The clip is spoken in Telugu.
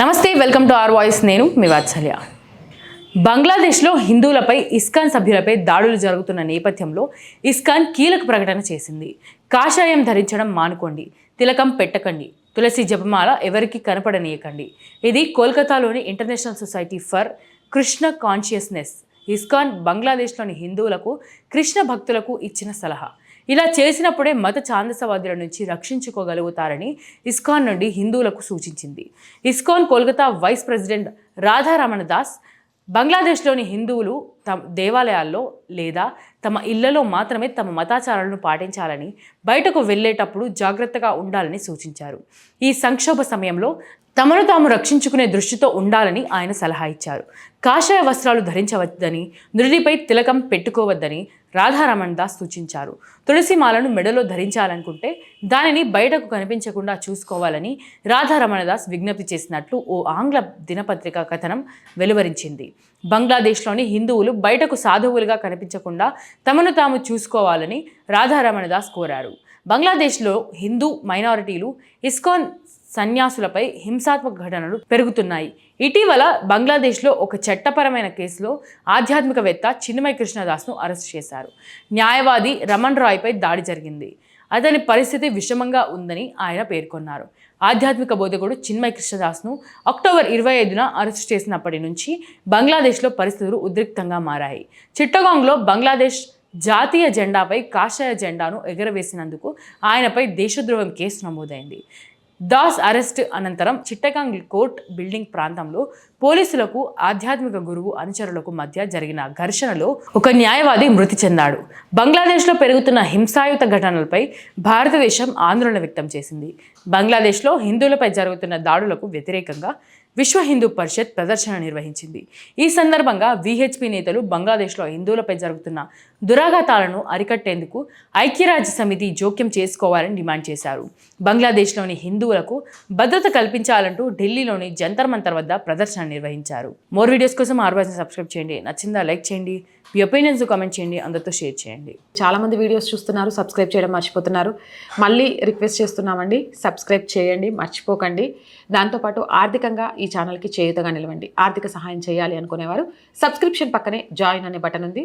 నమస్తే వెల్కమ్ టు ఆర్ వాయిస్. నేను మీ వాత్సల్య. బంగ్లాదేశ్లో హిందువులపై ఇస్కాన్ సభ్యులపై దాడులు జరుగుతున్న నేపథ్యంలో ఇస్కాన్ కీలక ప్రకటన చేసింది. కాషాయం ధరించడం మానుకోండి తిలకం పెట్టకండి తులసి జపమాల ఎవరికి కనపడనీయకండి. ఇది కోల్కతాలోని international society for Krishna consciousness ISKCON బంగ్లాదేశ్లోని హిందువులకు కృష్ణ భక్తులకు ఇచ్చిన సలహా. ఇలా చేసినప్పుడే మత ఛాందసవాదుల నుంచి రక్షించుకోగలుగుతారని ఇస్కాన్ నుండి హిందువులకు సూచించింది. ISKCON Kolkata vice president Radharaman Das బంగ్లాదేశ్లోని హిందువులు తమ దేవాలయాల్లో లేదా తమ ఇళ్ళలో మాత్రమే తమ మతాచారాలను పాటించాలని బయటకు వెళ్ళేటప్పుడు జాగ్రత్తగా ఉండాలని సూచించారు. ఈ సంక్షోభ సమయంలో తమను తాము రక్షించుకునే దృష్టితో ఉండాలని ఆయన సలహా ఇచ్చారు. కాషాయ వస్త్రాలు ధరించవద్దని నుడిపై తిలకం పెట్టుకోవద్దని రాధారమణ్ దాస్ సూచించారు. తులసి మాలను మెడలో ధరించాలనుకుంటే దానిని బయటకు కనిపించకుండా చూసుకోవాలని రాధారమణ దాస్ విజ్ఞప్తి చేసినట్లు ఓ ఆంగ్ల దినపత్రిక కథనం వెలువరించింది. బంగ్లాదేశ్లోని హిందువులు బయటకు సాధువులుగా కనిపించకుండా తమను తాము చూసుకోవాలని రాధారమణ దాస్ కోరారు. బంగ్లాదేశ్లో హిందూ మైనారిటీలు ఇస్కాన్ సన్యాసులపై హింసాత్మక ఘటనలు పెరుగుతున్నాయి. ఇటీవల బంగ్లాదేశ్లో ఒక చట్టపరమైన కేసులో ఆధ్యాత్మికవేత్త చిన్మయ కృష్ణదాస్ను అరెస్ట్ చేశారు. న్యాయవాది రమణ్ రాయ్పై దాడి జరిగింది. అతని పరిస్థితి విషమంగా ఉందని ఆయన పేర్కొన్నారు. ఆధ్యాత్మిక బోధకుడు చిన్మయ కృష్ణదాస్ను అక్టోబర్ ఇరవై ఐదున అరెస్ట్ చేసినప్పటి నుంచి బంగ్లాదేశ్లో పరిస్థితులు ఉద్రిక్తంగా మారాయి. చిట్టగాంగ్లో బంగ్లాదేశ్ జాతీయ జెండాపై కాషాయ జెండాను ఎగరవేసినందుకు ఆయనపై దేశద్రోహం కేసు నమోదైంది. దాస్ అరెస్ట్ అనంతరం చిట్టగాంగ్ కోర్ట్ బిల్డింగ్ ప్రాంతంలో పోలీసులకు ఆధ్యాత్మిక గురువు అనుచరులకు మధ్య జరిగిన ఘర్షణలో ఒక న్యాయవాది మృతి చెందాడు. బంగ్లాదేశ్లో పెరుగుతున్న హింసాయుత ఘటనలపై భారతదేశం ఆందోళన వ్యక్తం చేసింది. బంగ్లాదేశ్లో హిందువులపై జరుగుతున్న దాడులకు వ్యతిరేకంగా విశ్వ హిందూ పరిషత్ ప్రదర్శన నిర్వహించింది. ఈ సందర్భంగా విహెచ్పి నేతలు బంగ్లాదేశ్లో హిందువులపై జరుగుతున్న దురాఘాతాలను అరికట్టేందుకు ఐక్యరాజ్య సమితి జోక్యం చేసుకోవాలని డిమాండ్ చేశారు. బంగ్లాదేశ్లోని హిందువులకు భద్రత కల్పించాలంటూ ఢిల్లీలోని జంతర్ మంతర్ వద్ద ప్రదర్శన నిర్వహించారు. మోర్ వీడియోస్ కోసం ఆర్వాయిని సబ్స్క్రైబ్ చేయండి. నచ్చిందా లైక్ చేయండి. మీ ఒపీనియన్స్ కామెంట్ చేయండి. అందరితో షేర్ చేయండి. చాలా మంది వీడియోస్ చూస్తున్నారు సబ్స్క్రైబ్ చేయడం మర్చిపోతున్నారు. మళ్ళీ రిక్వెస్ట్ చేస్తున్నామండి సబ్స్క్రైబ్ చేయండి మర్చిపోకండి. దాంతోపాటు ఆర్థికంగా ఈ ఛానల్కి చేయుతగా నిలవండి. ఆర్థిక సహాయం చేయాలి అనుకునేవారు సబ్స్క్రిప్షన్ పక్కనే జాయిన్ అనే బటన్ ఉంది.